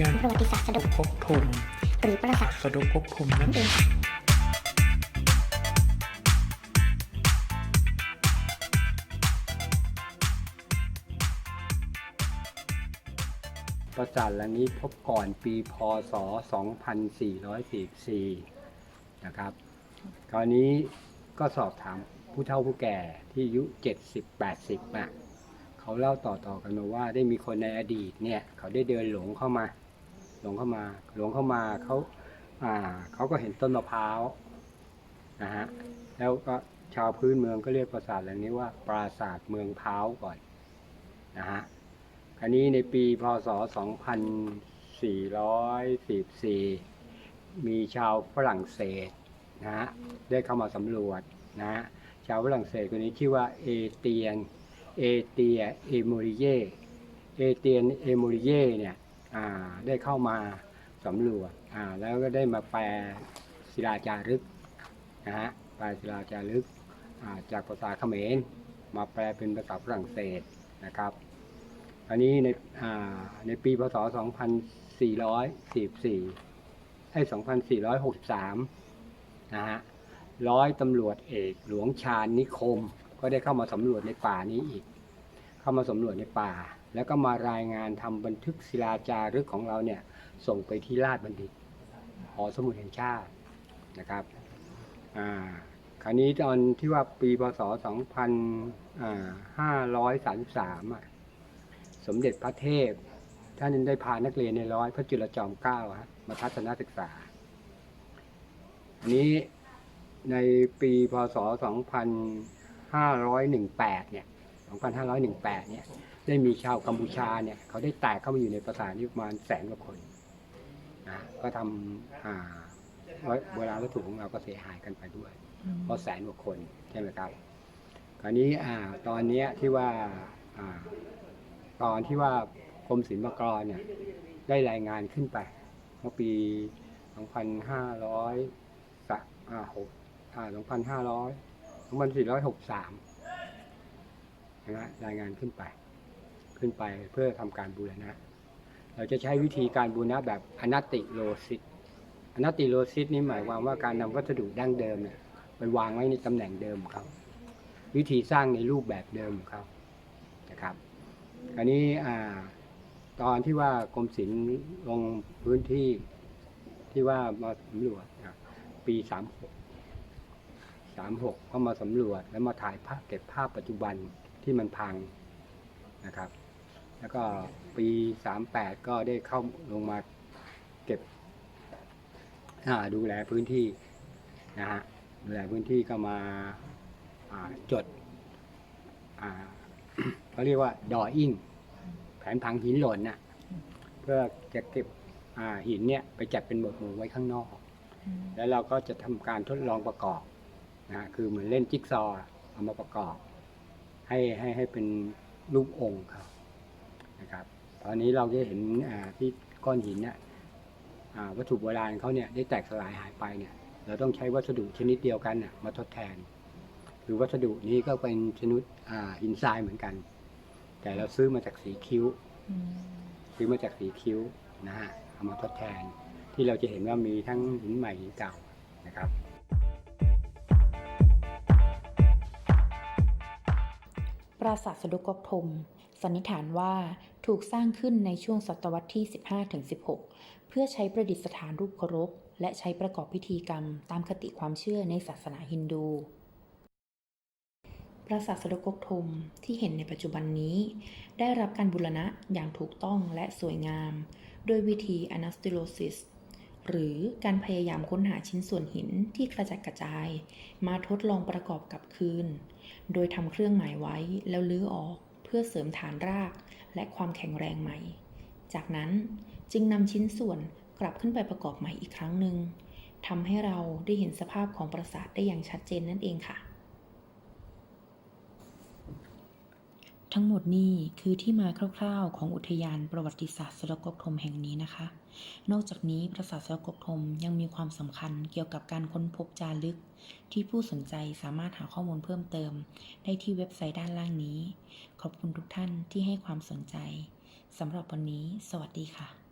ยนประวัติศาสตร์สะดกภพภูมิหรือประสาทสะดกภพภูมินั่นเอเองงปราสาทหลังนี้พบก่อนปีพศ 2444 นะครับ คราวนี้ก็สอบถามผู้เฒ่าผู้แก่ที่อายุ 70-80น่ะ เขาเล่าต่อๆกันมาว่าได้มีคนในอดีตเนี่ยเขาได้เดินหลงเข้ามา หลงเข้ามา หลงเข้ามาเขาอ่าเขาก็เห็นต้นมะพร้าวนะฮะแล้วก็ชาวพื้นเมืองก็เรียกปราสาทหลังนี้ว่า ปราสาทเมืองพร้าวก่อนนะฮะอันนี้ในปีพศ 2444 มีชาวฝรั่งเศสนะฮะได้เข้ามาสำรวจนะฮะชาวฝรั่งเศสคนนี้ชื่อว่าเอเตียน เอเตียเอโมริเยเอเตียนเอโมริเยเนี่ยได้เข้ามาสำรวจแล้วก็ได้มาแปลศิลาจารึกนะฮะแปลศิลาจารึกาจากภาษาเขมร มาแปลเป็นภาษาฝรั่งเศสนะครับ อันนี้ในในปีพศ 2444ไอ้2463 นะฮะร้อยตำรวจเอกหลวงชาญนิคม ก็ได้เข้ามาสำรวจในป่านี้อีก เข้ามาสำรวจในป่า แล้วก็มารายงานทำบันทึกศิลาจารึกของเราเนี่ยส่งไปที่ราชบัณฑิตหอสมุดแห่งชาตินะครับอ่าคราวนี้ตอนที่ว่าปีพศ 2533อะสมเด็จพระเทพ ท่านได้พานักเรียนในร้อยพระจุลจอมเกล้ามาทัศนศึกษา อันนี้ในปีพศ 2518เนี่ย2518เนี่ยได้มีชาวกัมพูชาเนี่ยเขาได้แตกเข้ามาอยู่ในปราสาทนี้ประมาณแสนกว่าคนนะก็ทำอ่าโบราณวัตถุของเราก็เสียหายกันไปด้วย เพราะแสนกว่าคนใช่ไหมครับคราวนี้อ่าตอนนี้ที่ว่าอ่าตอนที่ว่ากรมศิลปากรเนี่ยได้รายงานขึ้นไปเมื่อปี 2500สักอ่าหกอ่า2500 2463นะฮะรายงานขึ้นไป ขึ้นไปเพื่อทำการบูรณะ เราจะใช้วิธีการบูรณะแบบอนัตติโลซิตอนัตติโลซิตนี่หมายความว่าการนำวัสดุดั้งเดิมเนี่ยไปวางไว้ในตำแหน่งเดิมของเขาวิธีสร้างในรูปแบบเดิมของเขานะครับอันนี้ตอนที่ว่ากรมศิลป์ลงพื้นที่ที่ว่ามาสำรวจปีสามหก สามหกก็มาสำรวจแล้วมาถ่ายภาพเก็บภาพปัจจุบันที่มันพังนะครับ แล้วก็ปีสามแปดก็ได้เข้าลงมาเก็บดูแลพื้นที่นะฮะดูแลพื้นที่ก็มาาจดาเขาเรียกว่าดออิ่งแผนผังหินหล่นน่ะเพื่อจะเก็บหินเนี่ยไปจัดเป็นหมวดหมู่ไว้ข้างนอก แล้วเราก็จะทำการทดลองประกอบ นะคือเหมือนเล่นจิ๊กซอว์เอามาประกอบ ให้ให้ให้เป็นรูปองค์เขานะครับ ตอนนี้เราจะเห็นอ่าที่ก้อนหินเนี่ยอ่าวัตถุโบราณเขาเนี่ยได้แตกสลายหายไปเนี่ย เราต้องใช้วัสดุชนิดเดียวกันน่ะมาทดแทนคือวัสดุนี้ก็เป็นชนิดอ่าหินทรายเหมือนกัน แต่เราซื้อมาจากสีคิ้วซื้อมาจากสีคิ้วนะฮะเอามาทดแทน ที่เราจะเห็นว่ามีทั้งหินใหม่หินเก่านะครับ ปราสาทสดุกกทมสันนิษฐานว่าถูกสร้างขึ้นในช่วงศตวรรษที่ 15-16 เพื่อใช้ประดิษฐานรูปเคารพ และใช้ประกอบพิธีกรรมตามคติความเชื่อในศาสนาฮินดู ปราสาทสดกกกทมที่เห็นในปัจจุบันนี้ ได้รับการบูรณะอย่างถูกต้องและสวยงามโดยวิธี anastylosis หรือการพยายามค้นหาชิ้นส่วนหินที่กระจัดกระจาย มาทดลองประกอบกับคืน โดยทำเครื่องหมายไว้แล้วลื้อออกเพื่อเสริมฐานรากและความแข็งแรงใหม่ จากนั้นจึงนำชิ้นส่วนกลับขึ้นไปประกอบใหม่อีกครั้งหนึ่งทำให้เราได้เห็นสภาพของปราสาทได้อย่างชัดเจนนั่นเองค่ะ ทั้งหมดนี้คือที่มาคร่าวๆ ของอุทยานประวัติศาสตร์สระกกทมแห่งนี้นะคะ นอกจากนี้ปราสาทสระกกทมยังมีความสำคัญเกี่ยวกับการค้นพบจารึก ที่ผู้สนใจสามารถหาข้อมูลเพิ่มเติม ได้ที่เว็บไซต์ด้านล่างนี้ ขอบคุณทุกท่านที่ให้ความสนใจสำหรับวันนี้ สวัสดีค่ะ